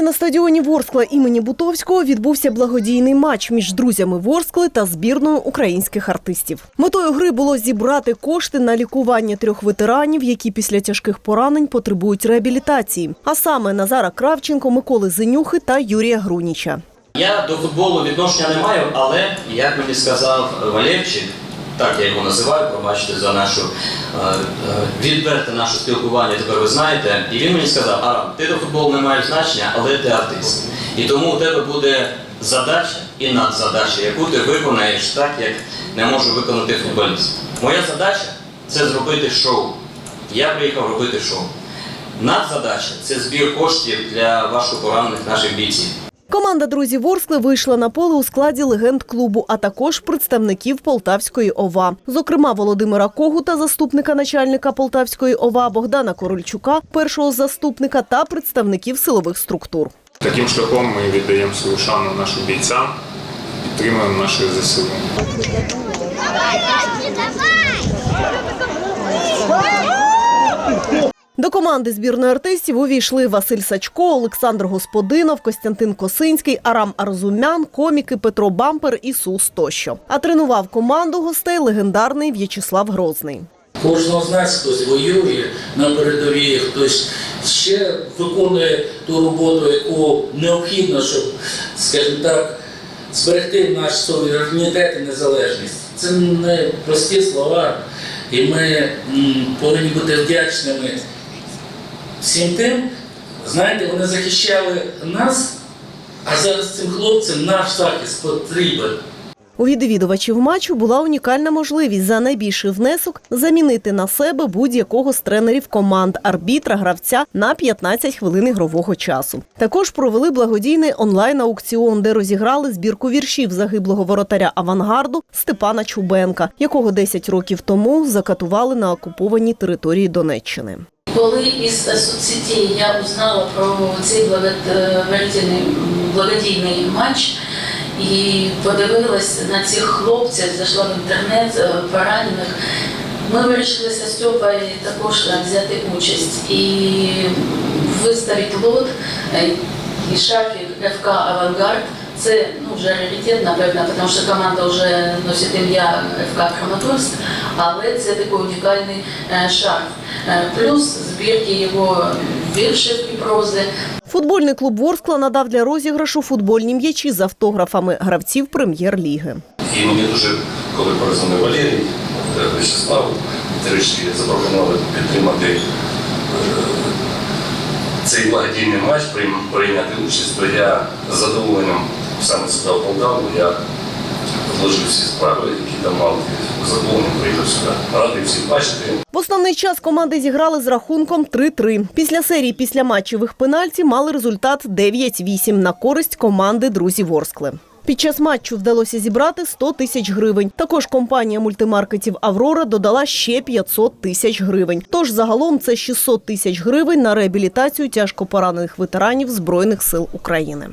Полтаві на стадіоні Ворскла імені Бутовського відбувся благодійний матч між друзями Ворскли та збірною українських артистів. Метою гри було зібрати кошти на лікування трьох ветеранів, які після тяжких поранень потребують реабілітації. А саме Назара Кравченко, Миколи Зенюхи та Юрія Груніча. Я до футболу відношення не маю, але як мені сказав Валєвчик, так я його називаю, пробачте за нашу е, е, відверте наше спілкування, тепер ви знаєте. І він мені сказав, Арам, ти до футболу не маєш значення, але ти артист. І тому у тебе буде задача і надзадача, яку ти виконаєш так, як не може виконати футболіст. Моя задача це зробити шоу. Я приїхав робити шоу. Надзадача це збір коштів для важкопоранених наших бійців. Команда друзів Ворскли вийшла на поле у складі легенд клубу, а також представників Полтавської ОВА. Зокрема, Володимира Когута, заступника начальника Полтавської ОВА, Богдана Корольчука, першого заступника та представників силових структур. Таким шляхом ми віддаємо свою шану нашим бійцям, підтримуємо наші ЗСУ. Команди збірної артистів увійшли Василь Сачко, Олександр Господинов, Костянтин Косинський, Арам Арзумян, коміки Петро Бампер і Сус тощо. А тренував команду гостей легендарний В'ячеслав Грозний. Кожного з нас хтось воює на передовій, хтось ще виконує ту роботу, яку необхідно, щоб, скажімо так, зберегти наш суверенітет і незалежність. Це не прості слова, і ми повинні бути вдячними всім тим. Знаєте, вони захищали нас, а зараз цим хлопцям наш захист потрібен. У відвідувачів матчу була унікальна можливість за найбільший внесок замінити на себе будь-якого з тренерів команд арбітра гравця на 15 хвилин ігрового часу. Також провели благодійний онлайн-аукціон, де розіграли збірку віршів загиблого воротаря авангарду Степана Чубенка, якого 10 років тому закатували на окупованій території Донеччини. Коли із соцсетей я узнала про цей благотворительний благодійний матч і подивилась на цих хлопців, зайшла в інтернет е, поранених, ми вирішили з Стьопою також взяти участь і виставити лот е, і шафік ФК Авангард. Це ну, вже раритет, напевно, тому що команда вже носить ім'я ФК Краматорськ, але це такий унікальний е, шарф. Е, Плюс збірки його віршів і прози. Футбольний клуб Ворскла надав для розіграшу футбольні м'ячі з автографами гравців прем'єр-ліги. І мені дуже, коли перезвонив Валерій, е, Вячеслав, тричі запропонували підтримати цей благодійний матч, прийм- прийняти участь, то я з задоволенням саме сюди в Полтаву, я зложив всі справи, які там мав, і з задоволенням приїхав сюди. Радий всіх бачити. В основний час команди зіграли з рахунком 3-3. Після серії після матчевих пенальті мали результат 9-8 на користь команди друзів Ворскли. Під час матчу вдалося зібрати 100 тисяч гривень. Також компанія мультимаркетів Аврора додала ще 500 тисяч гривень. Тож загалом це 600 тисяч гривень на реабілітацію тяжко поранених ветеранів Збройних сил України.